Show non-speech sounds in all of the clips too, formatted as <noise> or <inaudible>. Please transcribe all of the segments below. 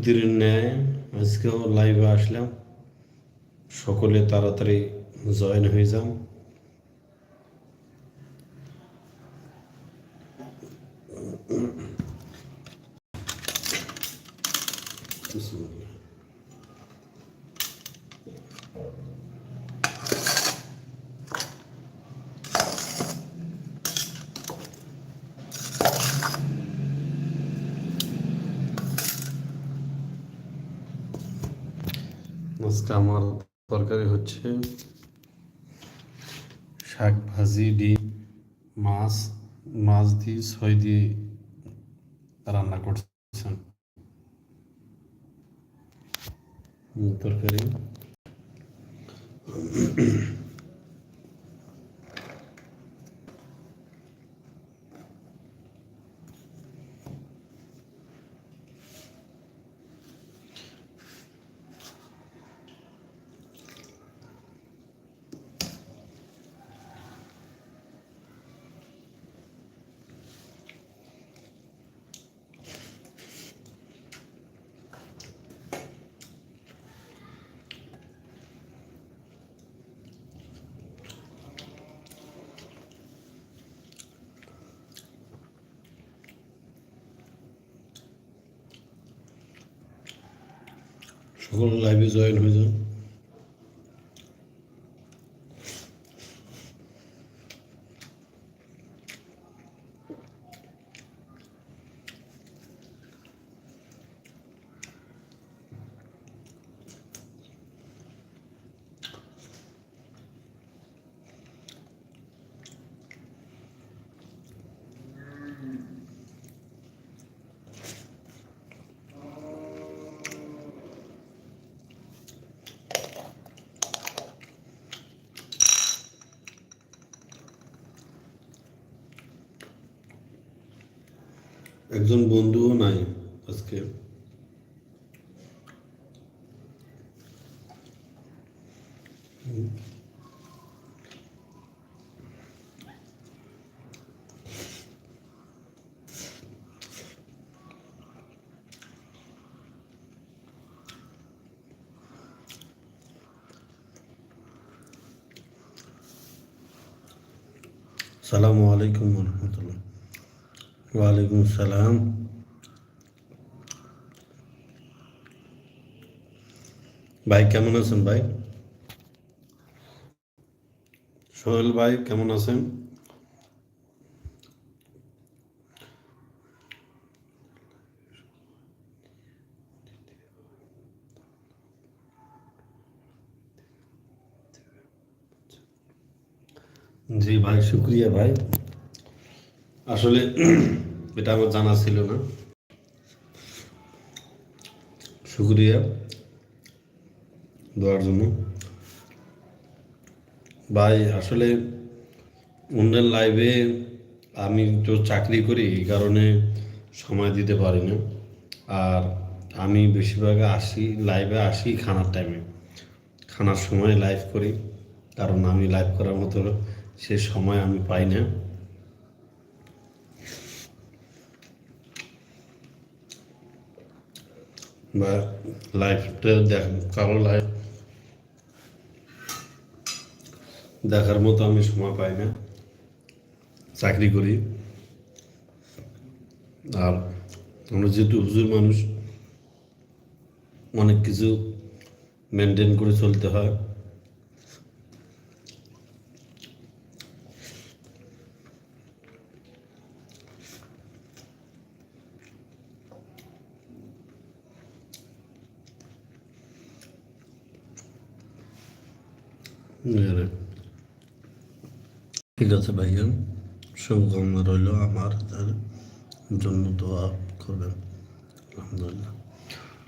দিনের ন্যায় আজকেও লাইভে আসলাম সকলে তাড়াতাড়ি জয়েন হয়ে যান মাছ মাছ দিয়ে ছয় দিয়ে রান্না করছেন। তরকারি। সকল লাইভে জয়েন হয়ে আজকে সালামু আলাইকুম রহমতুল্লাহ ওয়ালাইকুম সালাম ভাই, কেমন আছেন ভাই? সোহেল ভাই, কেমন আছেন? জি ভাই, শুক্রিয়া ভাই। আসলে <clears throat> এটা আমার জানা ছিল না। শুক্রিয়া। দেওয়ার জন্য। ভাই, আসলে অন্যের লাইভে আমি তো চাকরি করি, এই কারণে সময় দিতে পারি না। আর আমি বেশিরভাগ আসি লাইভে আসি খানার টাইমে খানার সময় লাইভ করি, কারণ আমি লাইভ করার মতো সে সময় আমি পাই না। বা লাইফটা দেখ, কারও লাইফ দেখার মতো আমি সময় পাই না। চাকরি করি। আর আমরা যেহেতু হুজুর মানুষ, অনেক কিছু মেনটেন করে চলতে হয় এবারে। ঠিক আছে ভাইয়া। শুভকামনা রইল আমার, তার জন্য দোয়া করবেন। আলহামদুলিল্লাহ।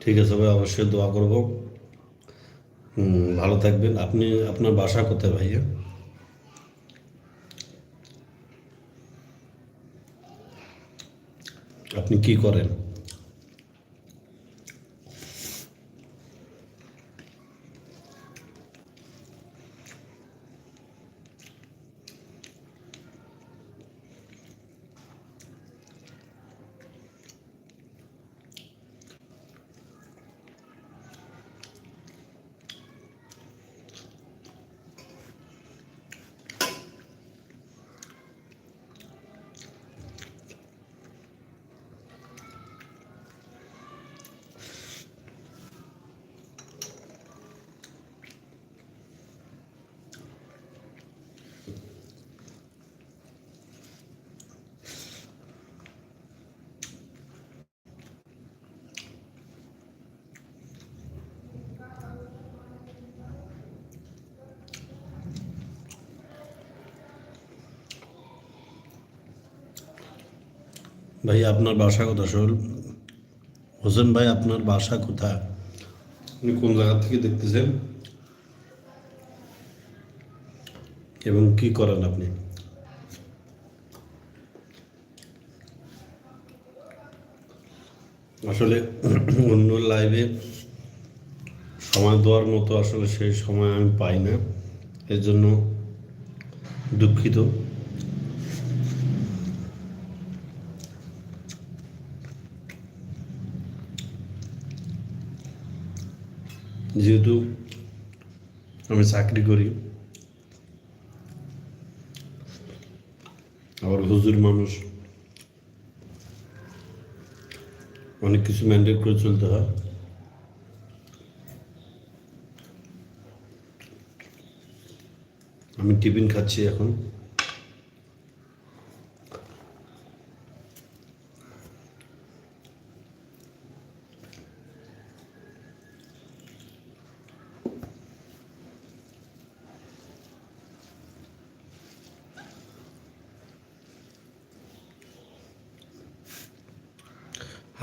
ঠিক আছে ভাই অবশ্যই দোয়া করব। ভালো থাকবেন। আপনি, আপনার বাসা কোথায় ভাইয়া? আপনি কি করেন? ভাই আপনার বাসা কোথা শোল হোসেন ভাই আপনার বাসা কোথায়? আপনি কোন জায়গা থেকে দেখতেছেন? এবং কি করেন আপনি? আসলে অন্য লাইভে সময় দেওয়ার মতো আসলে সেই সময় আমি পাই না। এর জন্য দুঃখিত। যেহেতু আমি চাকরি করি, আবার হুজুর মানুষ, অনেক কিছু মেনটেন করে চলতে হয়। আমি টিফিন খাচ্ছি এখন।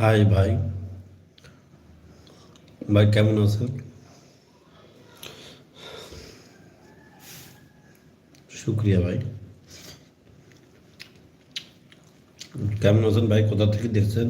হাই ভাই ভাই কেমন আছেন শুক্রিয়া ভাই কেমন আছেন ভাই কোথা থেকে দেখছেন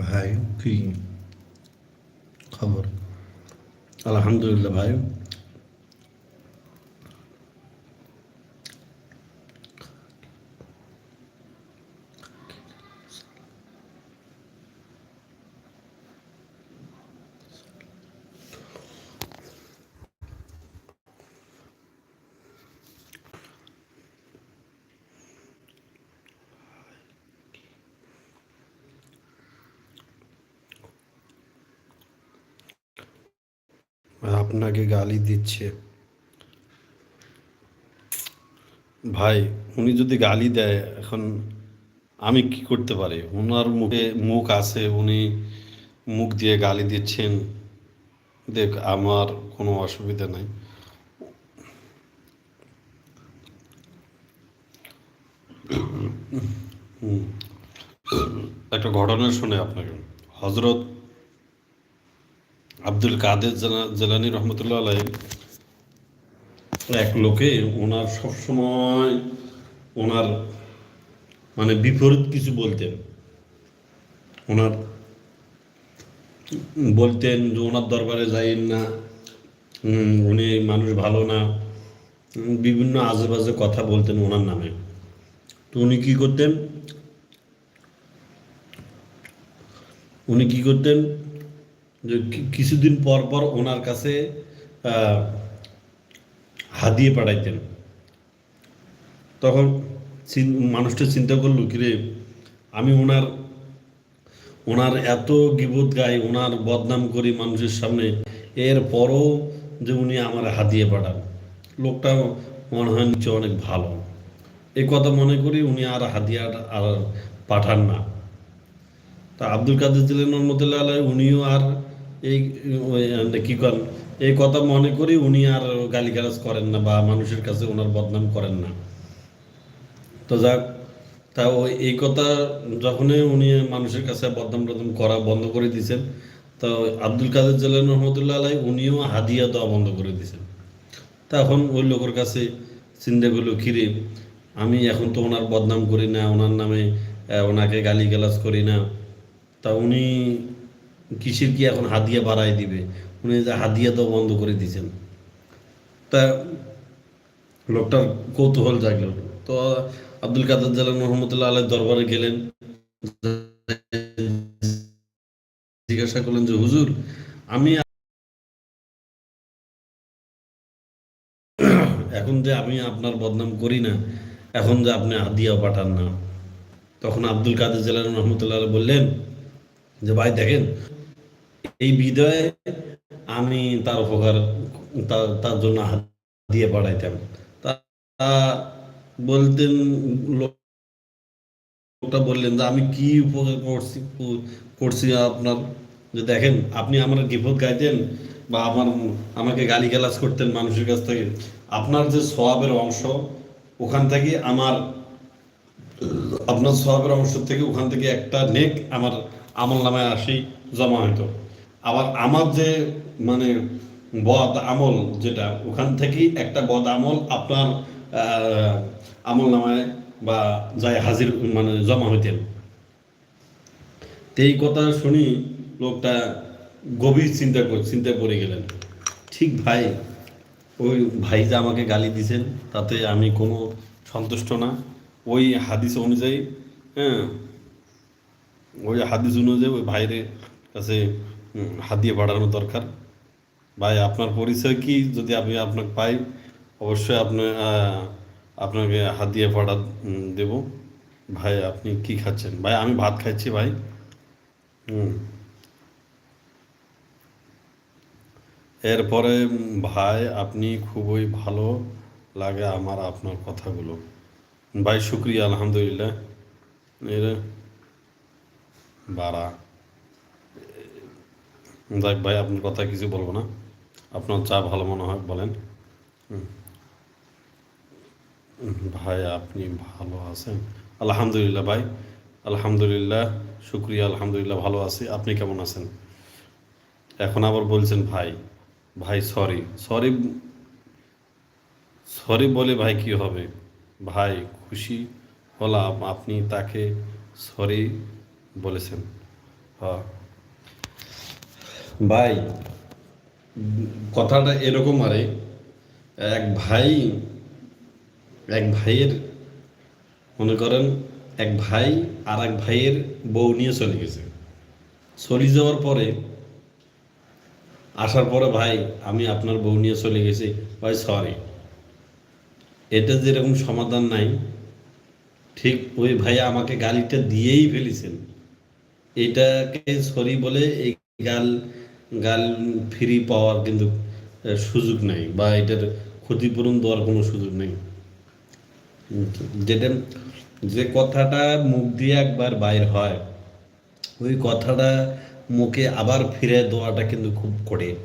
ভাই কি খবর আলহামদুলিল্লাহ ভাই আপনাকে গালি দিচ্ছে। ভাই, উনি যদি গালি দেয়, এখন আমি কি করতে পারি? ওনার মুখে মুখ আছে, উনি মুখ দিয়ে গালি দিচ্ছেন। দেখ, আমার কোনো অসুবিধা নাই। একটা ঘটনা শুনে আপনাকে। হজরত আব্দুল কাদের জেলা- জেলানি রহমতুল্লাহ আলাই এক লোকে ওনার সবসময় ওনার মানে বিপরীত কিছু বলতেন। ওনার বলতেন যে ওনার দরবারে যাইন না উনি মানুষ ভালো না বিভিন্ন আজে বাজে কথা বলতেন ওনার নামে। তো উনি কি করতেন? উনি কি করতেন? যে কিছুদিন পর পর ওনার কাছে হাদিয়ে পাঠাইতেন। তখন মানুষটা চিন্তা করল, কিরে, আমি ওনার ওনার এত গিবত গাই, ওনার বদনাম করি মানুষের সামনে, এর পরও যে উনি আমার হাদিয়ে পাঠান। লোকটা মনে হয় নিচে অনেক ভালো। এই কথা মনে করি উনি আর হাদিয়া আর পাঠান না। তা আব্দুল কাদের জিলেন রহমতুল্লাহ আলাই উনিও আর এই কি করেন এই কথা মনে করি উনি আর গালিগালাজ করেন না বা মানুষের কাছে ওনার বদনাম করেন না। তো যাক, তা ওই, এই কথা যখনই উনি মানুষের কাছে বদনাম টদনাম করা বন্ধ করে দিয়েছেন, তো আব্দুল কাদের জেলান রহমতুল্লাহ আলাই উনিও হাদিয়া দেওয়া বন্ধ করে দিয়েছেন। তখন ওই লোকের কাছে চিন্তা করল খিরে আমি এখন তো ওনার বদনাম করি না, ওনার নামে ওনাকে গালি গালাজ করি না। তা উনি কিসের কি এখন হাদিয়া বাড়াই দিবে? উনি যে হাদিয়া দেওয়া বন্ধ করে দিয়েছেন। তা লোকটার কৌতূহল জাগলো। তো আব্দুল কাদের জালান রহমতুল্লাহ আলের দরবারে গেলেন। জিজ্ঞাসা করলেন যে, হুজুর, আমি এখন যে আমি আপনার বদনাম করি না, এখন যে আপনি হাদিয়া পাঠান না। তখন আব্দুল কাদের জেলার রহমতুল্লাহ বললেন যে, ভাই, দেখেন এই বিদয়ে আমি তার উপকার, তার জন্য দিয়ে পাঠাইতাম তা বলতেন, লোকটা বললেন যে, আমি কি উপকার করছি করছি আপনার? যে দেখেন, আপনি আমার গিফত গাইতেন বা আমার, আমাকে গালি গালাজ করতেন মানুষের কাছ থেকে। আপনার যে সবাবের অংশ, ওখান থেকে আমার, আপনার সবাবের অংশ থেকে ওখান থেকে একটা নেক আমার আমল নামায় আসি, জমা হইতো। আবার আমার যে মানে বদ আমল যেটা, ওখান থেকেই একটা বদ আমল আপনার আমল নামায় বা যাই হাজির মানে জমা হইতেন। এই কথা শুনি লোকটা গভীর চিন্তা কর, চিন্তায় পড়ে গেলেন। ঠিক ভাই, ওই ভাই যে আমাকে গালি দিছেন, তাতে আমি কোনো সন্তুষ্ট না। ওই হাদিস অনুযায়ী হ্যাঁ ওই হাদিস অনুযায়ী ওই ভাইয়ের কাছে হাত দিয়ে বাড়ানো দরকার। ভাই আপনার পরিচয় কি? যদি আমি আপনাকে পাই অবশ্যই আপনি আপনাকে হাত দিয়ে উম, দেব। ভাই আপনি কি খাচ্ছেন? ভাই আমি ভাত খাচ্ছি ভাই। হুম। এরপরে ভাই আপনি খুবই ভালো লাগে আমার আপনার কথাগুলো। ভাই শুক্রিয়া আলহামদুলিল্লাহ। এর বাড়া। যাক ভাই, আপনার কথা কিছু বলব না। আপনার যা ভালো মনে হয়, বলেন। ভাই, আপনি ভালো আছেন? আলহামদুলিল্লাহ ভাই, আলহামদুলিল্লাহ, শুক্রিয়া, আলহামদুলিল্লাহ, ভালো আছি। আপনি কেমন আছেন? এখন আবার বলছেন ভাই ভাই সরি সরি সরি বলে ভাই কি হবে? ভাই, খুশি হলাম আপনি তাকে সরি বলেছেন। হ্যাঁ। ভাই, কথাটা এরকম আরে, এক ভাই, এক ভাইয়ের, মনে করেন, এক ভাই আর এক ভাইয়ের বউ নিয়ে চলে গেছে। চলে যাওয়ার পরে, আসার পরে, ভাই, আমি আপনার বউ নিয়ে চলে গেছি। ভাই সরি এটা যেরকম সমাধান নাই, ঠিক ওই ভাই আমাকে গালিটা দিয়েই ফেলেছেন। এটাকে সরি বলে এই গাল গাল ফ্রি পাওয়ার কিন্তু সুযোগ নাই বা এটার ক্ষতিপূরণ দেওয়ার কোনো সুযোগ নেই। যেটা যে কথাটা মুখ দিয়ে একবার বাইর হয়, ওই কথাটা মুখে আবার ফিরে দেওয়াটা কিন্তু খুব কঠিন,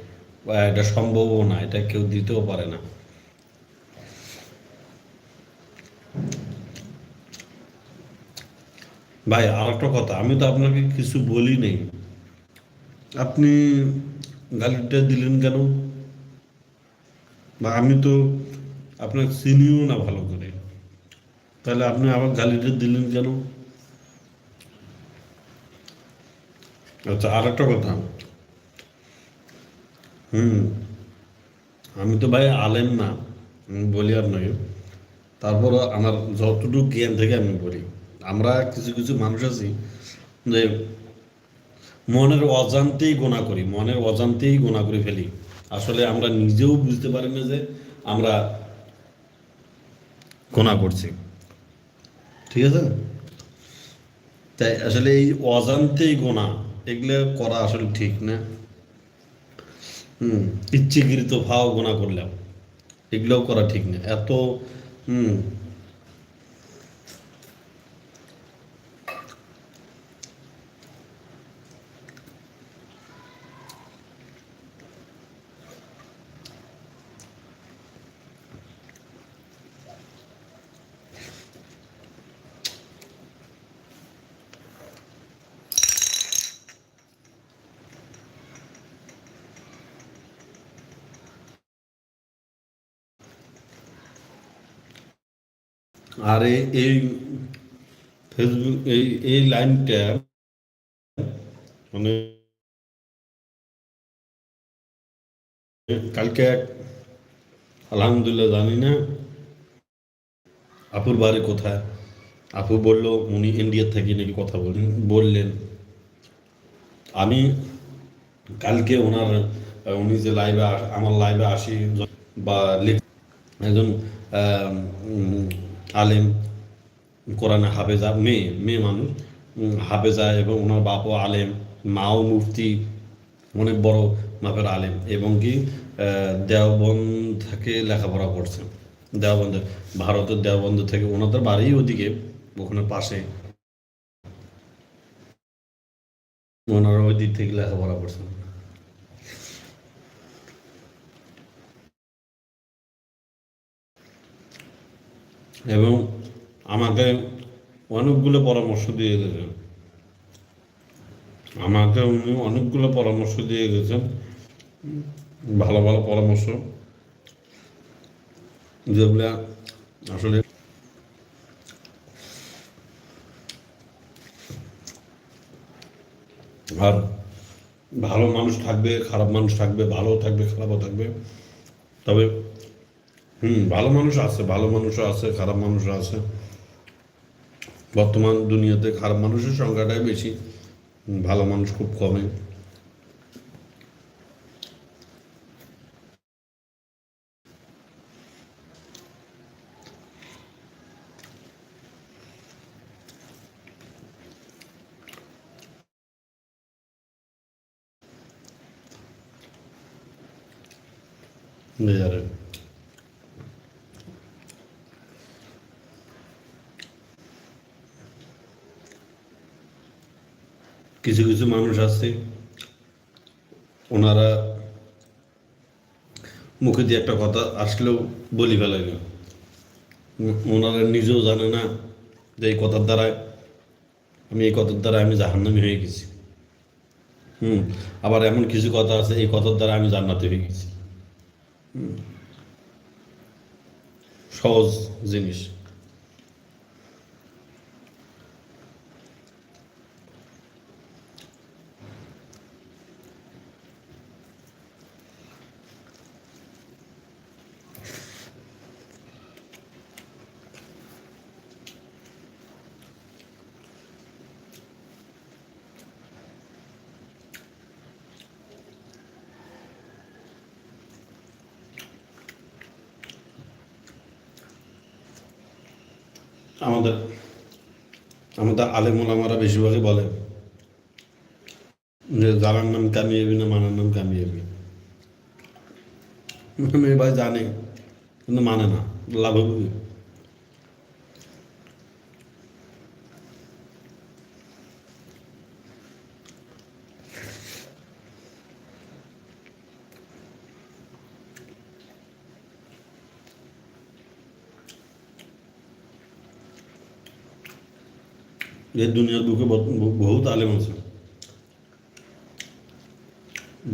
বা এটা সম্ভবও না, এটা কেউ দিতেও পারে না। ভাই আর একটা কথা, আমি তো আপনাকে কিছু বলি নেই। আপনি গালিটা দিলেন কেন? বা আমি তো আপনাকে চিনিও না ভালো করে। তাহলে আপনি আবার গালিটা দিলেন কেন? আচ্ছা আর একটা কথা। হুম, আমি তো ভাই আলেম না বলি আর নয়। তারপরও আমার যতটুকু জ্ঞান থেকে আমি বলি। আমরা কিছু কিছু মানুষ আছি যে মনের অজান্তেই গোনা করি, মনের অজান্তেই গোনা করে ফেলি। আসলে আমরা নিজেও বুঝতে পারি না যে আমরা গোনা করছি। ঠিক আছে? তাই আসলে এই অজান্তেই গোনা এগুলো করা আসলে ঠিক না। হুম, ইচ্ছেকৃত ভাও গোনা করলাম, এগুলোও করা ঠিক না। এত, হুম আর এই- ফেসবুক এই এই লাইনটা মানে কালকে আলহামদুলিল্লাহ জানি না, আপুর বাড়ি কোথায়? আপু বলল, উনি ইন্ডিয়া থেকে নাকি কথা বলেন, বললেন। আমি কালকে ওনার, উনি যে লাইভে আমার লাইভে আসি, বা একজন আলেম কোরআনে হাফেজা, মেয়ে মেয়ে মানুষ হাফেজা এবং ওনার বাপও আলেম, মাও মুফতি, অনেক বড় মাপের আলেম এবং কি দেওবন্দ থেকে লেখাপড়া করছেন দেওবন্দ ভারতের দেওবন্দ থেকে ওনাদের বাড়ি ওদিকে, ওখানে পাশে। ওনারা ওই দিক থেকে লেখাপড়া করছেন। এবং আমাকে অনেকগুলো পরামর্শ দিয়ে গেছেন। আমাকে উনি অনেকগুলো পরামর্শ দিয়ে গেছেন। ভালো ভালো পরামর্শ। যেগুলো আসলে আর ভালো মানুষ থাকবে, খারাপ মানুষ থাকবে, ভালো থাকবে, খারাপও থাকবে। তবে হুম, ভালো মানুষ আছে, ভালো মানুষও আছে, খারাপ মানুষও আছে। বর্তমান দুনিয়াতে খারাপ মানুষের সংখ্যাটাই বেশি। ভালো মানুষ খুব কমে বাজারে কিছু কিছু মানুষ আছে, ওনারা মুখে দিয়ে একটা কথা আসলেও বলি ফেলে না। ওনারা নিজেও জানে না যে এই কথার দ্বারা আমি এই কথার দ্বারা আমি জাহান্নামি হয়ে গেছি। হুম, আবার এমন কিছু কথা আছে, এই কথার দ্বারা আমি জান্নাতে হয়ে গেছি। সহজ জিনিস। আমাদের আমাদের আলেমুল আমারা বেশিরভাগই বলে যে জানার নাম কামিয়াবি না মানার নাম কামিয়াবি। মেয়ে ভাই জানে, কিন্তু মানে না, লাভ হবে এই দুনিয়ার বুকে বহুত আলেম আছে।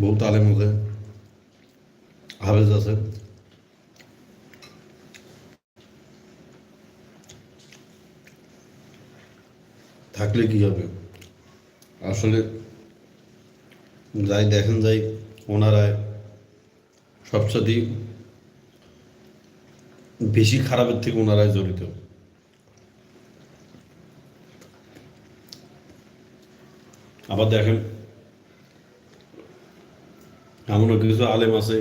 বহুত আলেম আছে। হাফেজ আছে। থাকলে কি হবে? আসলে যাই দেখেন, যাই ওনারা সবসাথে বেশি খারাপের থেকে ওনারাই জড়িত। আবার দেখেন, এমনও কিছু আলেম আছে,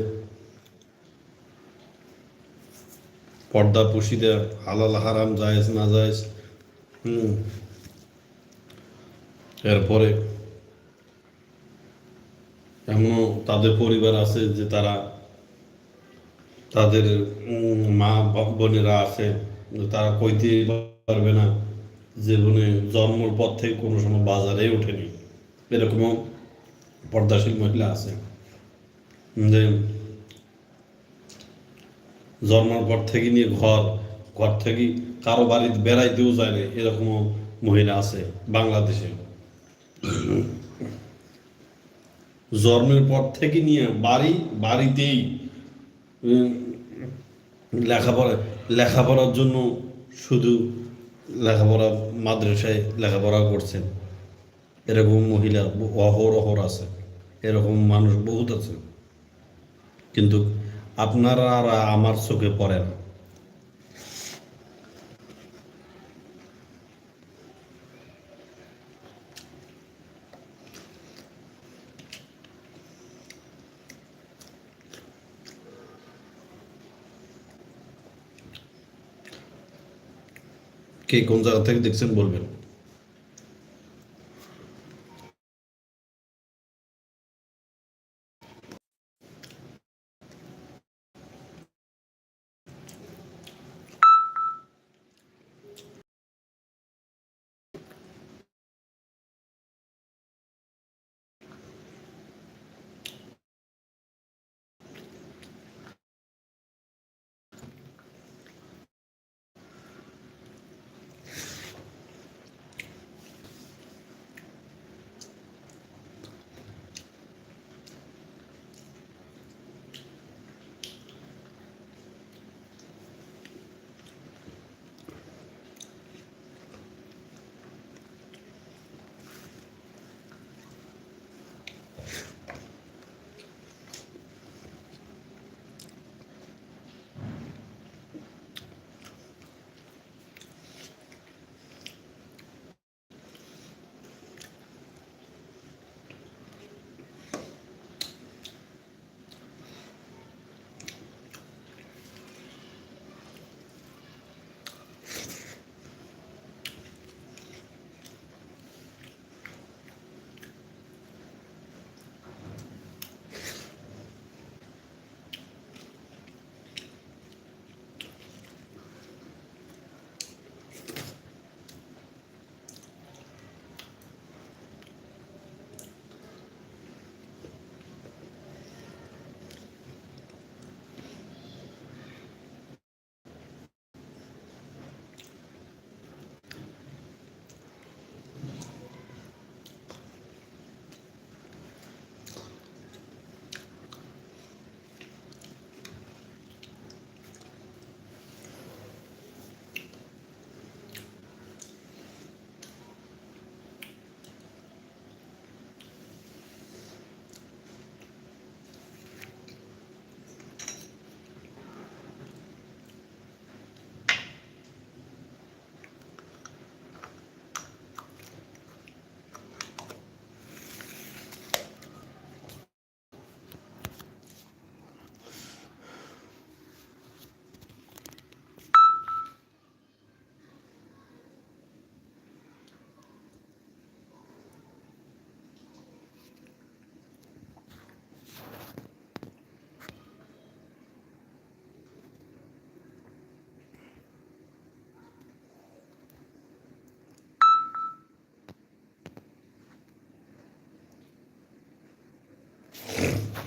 পর্দা পুশিদা হালাল, হারাম, জায়েজ, না জায়েজ, হুম। এরপরে এমনও তাদের পরিবার আছে যে তারা তাদের মা বোনেরা আছে তারা কইতে পারবে না, যে বোনে জন্মর পর থেকে কোনো সময় বাজারে ওঠেনি। এরকমও পর্দাশীল মহিলা আছে। যে জন্মের পর থেকে নিয়ে ঘর ঘর থেকে কারও বাড়িতে বেড়াইতেও যায় না, এরকমও মহিলা আছে বাংলাদেশে। জন্মের পর থেকে নিয়ে বাড়ি, বাড়িতেই লেখাপড়া, লেখাপড়ার জন্য শুধু লেখাপড়া মাদ্রাসায় লেখাপড়া করছেন। এরকম মহিলা ব- অহর অহর আছে, এরকম মানুষ বহুত আছে। কিন্তু আপনারা আর আমার চোখে পড়ে না। কে কোন জায়গা থেকে দেখছেন বলবেন?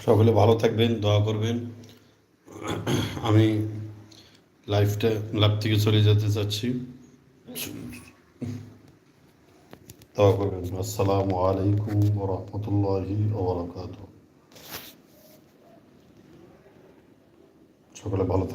সকলে ভালো থাকবেন, দোয়া করবেন। আমি লাইফটা, লাইফ থেকে চলে যেতে চাচ্ছি। দোয়া করবেন। আসসালামু আলাইকুম রহমতুল্লাহি সকলে ভালো থাকবেন।